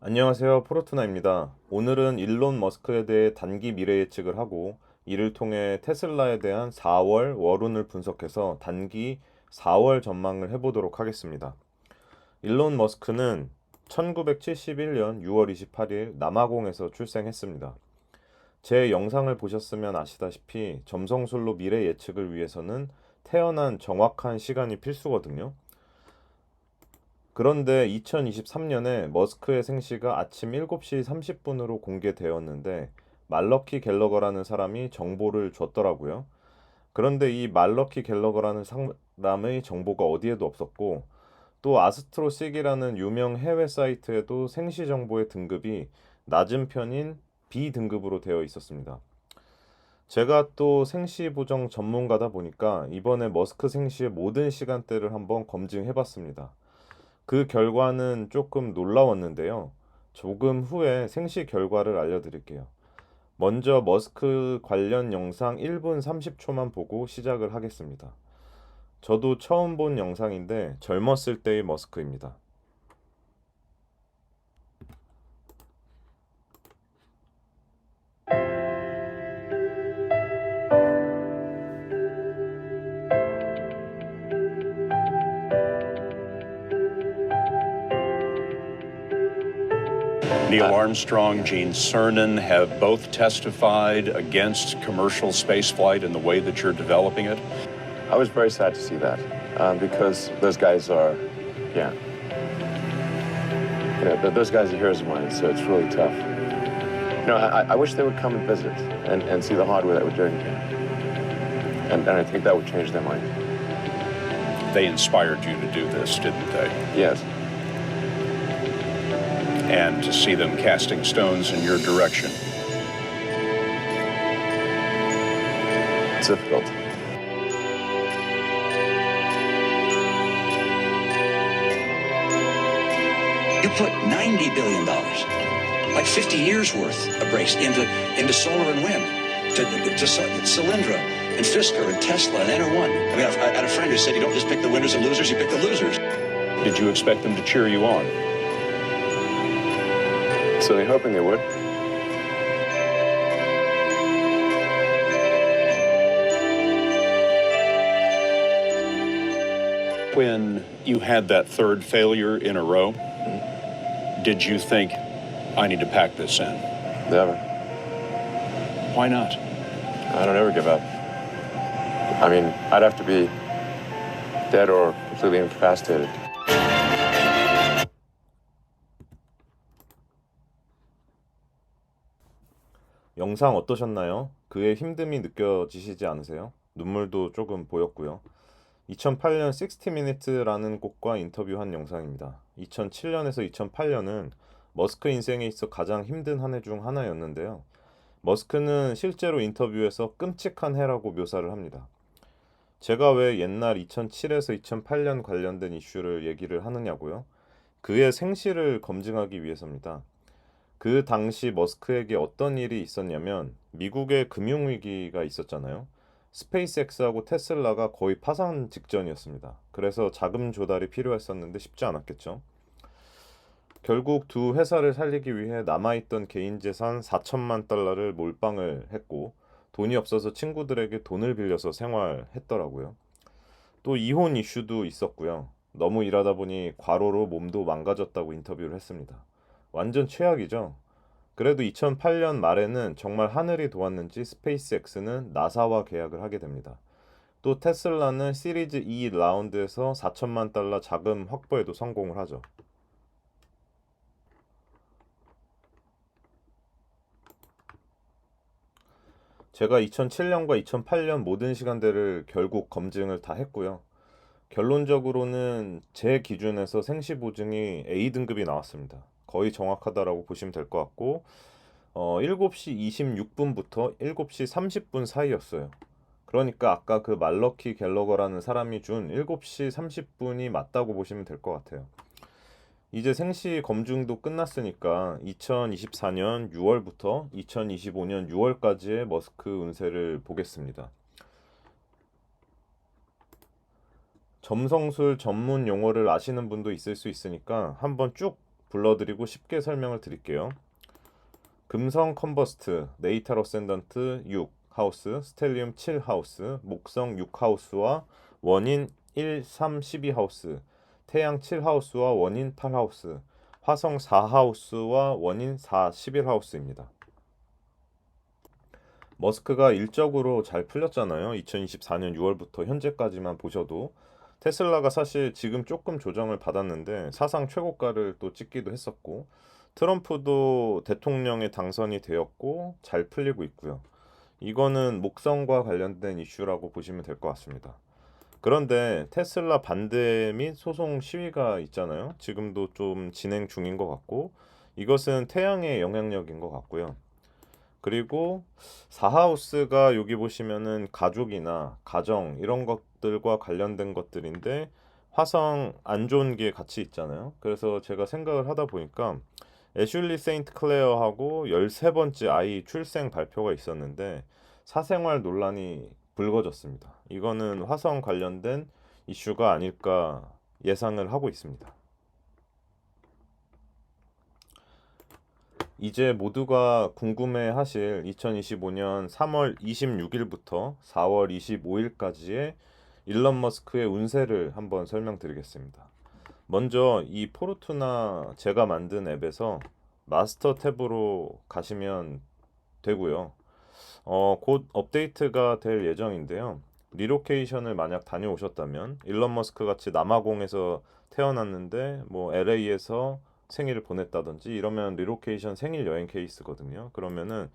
안녕하세요. 포르투나입니다. 오늘은 일론 머스크에 대해 단기 미래 예측을 하고 이를 통해 테슬라에 대한 4월 월운을 분석해서 단기 4월 전망을 해보도록 하겠습니다. 일론 머스크는 1971년 6월 28일 남아공에서 출생했습니다. 제 영상을 보셨으면 아시다시피 점성술로 미래 예측을 위해서는 태어난 정확한 시간이 필수거든요. 그런데 2023년에 머스크의 생시가 아침 7시 30분으로 공개되었는데 말러키 갤러거라는 사람이 정보를 줬더라고요. 그런데 이 말러키 갤러거라는 사람의 정보가 어디에도 없었고 또 아스트로식이라는 유명 해외 사이트에도 생시 정보의 등급이 낮은 편인 B 등급으로 되어 있었습니다. 제가 또 생시 보정 전문가다 보니까 이번에 머스크 생시의 모든 시간대를 한번 검증해 봤습니다. 그 결과는 조금 놀라웠는데요. 조금 후에 생시 결과를 알려드릴게요. 먼저 머스크 관련 영상 1분 30초만 보고 시작을 하겠습니다. 저도 처음 본 영상인데 젊었을 때의 머스크입니다. Neil Armstrong, Gene Cernan have both testified against commercial spaceflight and the way that you're developing it. I was very sad to see that um, because those guys are, yeah. Yeah, th- those guys are heroes of mine, so it's really tough. You know, I, I wish they would come and visit and, and see the hardware that we're doing here. And, and I think that would change their mind. They inspired you to do this, didn't they? Yes. And to see them casting stones in your direction. It's difficult. You put $90 billion, like 50 years worth of brakes into, into solar and wind, to, to, to Cylindra and Fisker and Tesla and Enter1. I mean, I, I had a friend who said you don't just pick the winners and losers, you pick the losers. Did you expect them to cheer you on? Certainly hoping they would. When you had that third failure in a row, did you think, I need to pack this in? Never. Why not? I don't ever give up. I mean, I'd have to be dead or completely incapacitated. 영상 어떠셨나요? 그의 힘듦이 느껴지시지 않으세요? 눈물도 조금 보였고요. 2008년 60minutes라는 곡과 인터뷰한 영상입니다. 2007년에서 2008년은 머스크 인생에 있어 가장 힘든 한 해 중 하나였는데요. 머스크는 실제로 인터뷰에서 끔찍한 해라고 묘사를 합니다. 제가 왜 옛날 2007에서 2008년 관련된 이슈를 얘기를 하느냐고요? 그의 생시를 검증하기 위해서입니다. 그 당시 머스크에게 어떤 일이 있었냐면 미국의 금융 위기가 있었잖아요. 스페이스X하고 테슬라가 거의 파산 직전이었습니다. 그래서 자금 조달이 필요했었는데 쉽지 않았겠죠. 결국 두 회사를 살리기 위해 남아있던 개인 재산 4천만 달러를 몰빵을 했고 돈이 없어서 친구들에게 돈을 빌려서 생활했더라고요. 또 이혼 이슈도 있었고요. 너무 일하다 보니 과로로 몸도 망가졌다고 인터뷰를 했습니다. 완전 최악이죠. 그래도 2008년 말에는 정말 하늘이 도왔는지 스페이스X는 나사와 계약을 하게 됩니다. 또 테슬라는 시리즈 2 라운드에서 4천만 달러 자금 확보에도 성공을 하죠. 제가 2007년과 2008년 모든 시간대를 결국 검증을 다 했고요. 결론적으로는 제 기준에서 생시 보증이 A 등급이 나왔습니다. 거의 정확하다라고 보시면 될 것 같고 어, 7시 26분부터 7시 30분 사이였어요. 그러니까 아까 그 말러키 갤러거라는 사람이 준 7시 30분이 맞다고 보시면 될 것 같아요. 이제 생시 검증도 끝났으니까 2024년 6월부터 2025년 6월까지의 머스크 운세를 보겠습니다. 점성술 전문 용어를 아시는 분도 있을 수 있으니까 한번 쭉 불러드리고 쉽게 설명을 드릴게요. 금성 컨버스트, 네이탈 어센던트 6 하우스, 스텔리움 7 하우스, 목성 6 하우스와 원인 1, 3, 12 하우스, 태양 7 하우스와 원인 8 하우스, 화성 4 하우스와 원인 4, 11 하우스입니다. 머스크가 일적으로 잘 풀렸잖아요. 2024년 6월부터 현재까지만 보셔도 테슬라가 사실 지금 조금 조정을 받았는데 사상 최고가를 또 찍기도 했었고 트럼프도 대통령에 당선이 되었고 잘 풀리고 있고요. 이거는 목성과 관련된 이슈라고 보시면 될 것 같습니다. 그런데 테슬라 반대 및 소송 시위가 있잖아요. 지금도 좀 진행 중인 것 같고 이것은 태양의 영향력인 것 같고요. 그리고 사하우스가 여기 보시면은 가족이나 가정 이런 것들과 관련된 것들인데 화성 안 좋은 게 같이 있잖아요. 그래서 제가 생각을 하다 보니까 애슐리 세인트 클레어하고 13번째 아이 출생 발표가 있었는데 사생활 논란이 불거졌습니다. 이거는 화성 관련된 이슈가 아닐까 예상을 하고 있습니다. 이제 모두가 궁금해 하실 2025년 3월 26일부터 4월 25일까지의 일론 머스크의 운세를 한번 설명드리겠습니다. 먼저 이 포르투나 제가 만든 앱에서 마스터 탭으로 가시면 되고요. 어, 곧 업데이트가 될 예정인데요. 리로케이션을 만약 다녀오셨다면 일론 머스크 같이 남아공에서 태어났는데 뭐 LA에서 생일을 보냈다든지 이러면 리로케이션 생일 여행 케이스거든요. 그러면은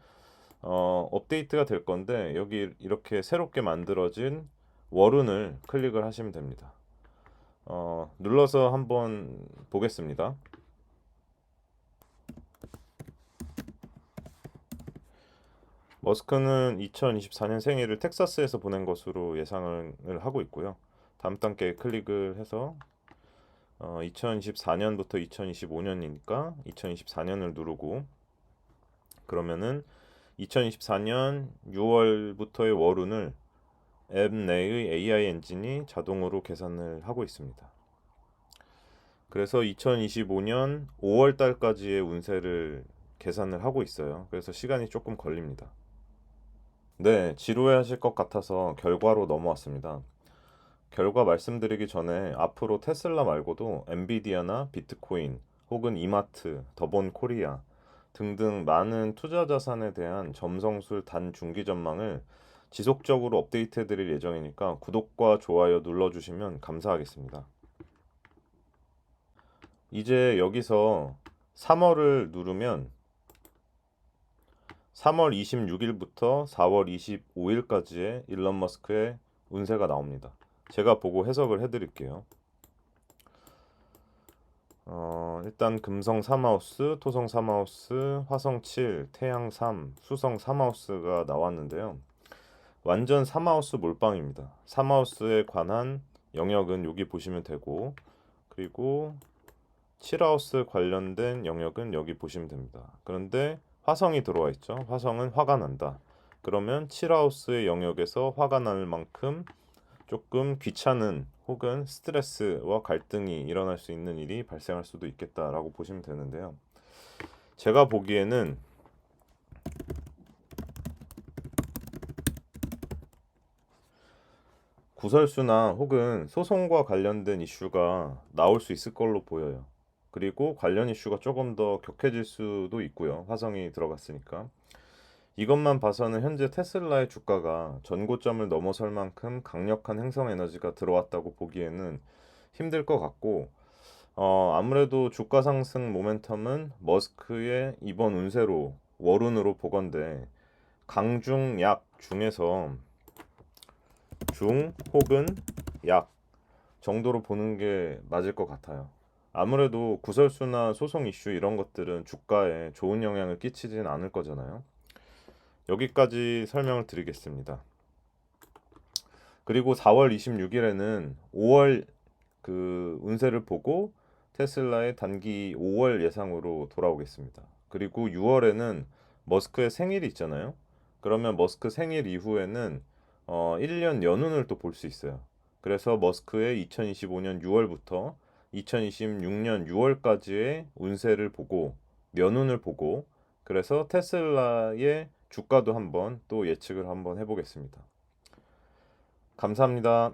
어, 업데이트가 될 건데 여기 이렇게 새롭게 만들어진 월운을 클릭을 하시면 됩니다. 어, 눌러서 한번 보겠습니다. 머스크는 2024년 생일을 텍사스에서 보낸 것으로 예상을 하고 있고요. 다음 단계에 클릭을 해서 어, 2024년부터 2025년이니까 2024년을 누르고 그러면은 2024년 6월부터의 월운을 앱 내의 AI 엔진이 자동으로 계산을 하고 있습니다. 그래서 2025년 5월 달까지의 운세를 계산을 하고 있어요. 그래서 시간이 조금 걸립니다. 네, 지루해 하실 것 같아서 결과로 넘어왔습니다. 결과 말씀드리기 전에 앞으로 테슬라 말고도 엔비디아나 비트코인 혹은 이마트, 더본 코리아 등등 많은 투자 자산에 대한 점성술 단 중기 전망을 지속적으로 업데이트 드릴 예정이니까 구독과 좋아요 눌러주시면 감사하겠습니다. 이제 여기서 3월을 누르면 3월 26일부터 4월 25일까지의 일론 머스크의 운세가 나옵니다. 제가 보고 해석을 해드릴게요. 어, 일단 금성 3하우스, 토성 3하우스, 화성 7, 태양 3, 수성 3하우스가 나왔는데요. 완전 3하우스 몰빵입니다. 3하우스에 관한 영역은 여기 보시면 되고 그리고 7하우스 관련된 영역은 여기 보시면 됩니다. 그런데 화성이 들어와 있죠. 화성은 화가 난다. 그러면 7하우스의 영역에서 화가 날 만큼 조금 귀찮은 혹은 스트레스와 갈등이 일어날 수 있는 일이 발생할 수도 있겠다라고 보시면 되는데요. 제가 보기에는 구설수나 혹은 소송과 관련된 이슈가 나올 수 있을 걸로 보여요. 그리고 관련 이슈가 조금 더 격해질 수도 있고요. 화성이 들어갔으니까. 이것만 봐서는 현재 테슬라의 주가가 전고점을 넘어설 만큼 강력한 행성 에너지가 들어왔다고 보기에는 힘들 것 같고 어, 아무래도 주가 상승 모멘텀은 머스크의 이번 운세로 월운으로 보건데 강중 약 중에서 중 혹은 약 정도로 보는 게 맞을 것 같아요. 아무래도 구설수나 소송 이슈 이런 것들은 주가에 좋은 영향을 끼치진 않을 거잖아요. 여기까지 설명을 드리겠습니다. 그리고 4월 26일에는 5월 그 운세를 보고 테슬라의 단기 5월 예상으로 돌아오겠습니다. 그리고 6월에는 머스크의 생일이 있잖아요. 그러면 머스크 생일 이후에는 어, 1년 연운을 또 볼 수 있어요. 그래서 머스크의 2025년 6월부터 2026년 6월까지의 운세를 보고 연운을 보고 그래서 테슬라의 주가도 한번 또 예측을 한번 해보겠습니다. 감사합니다.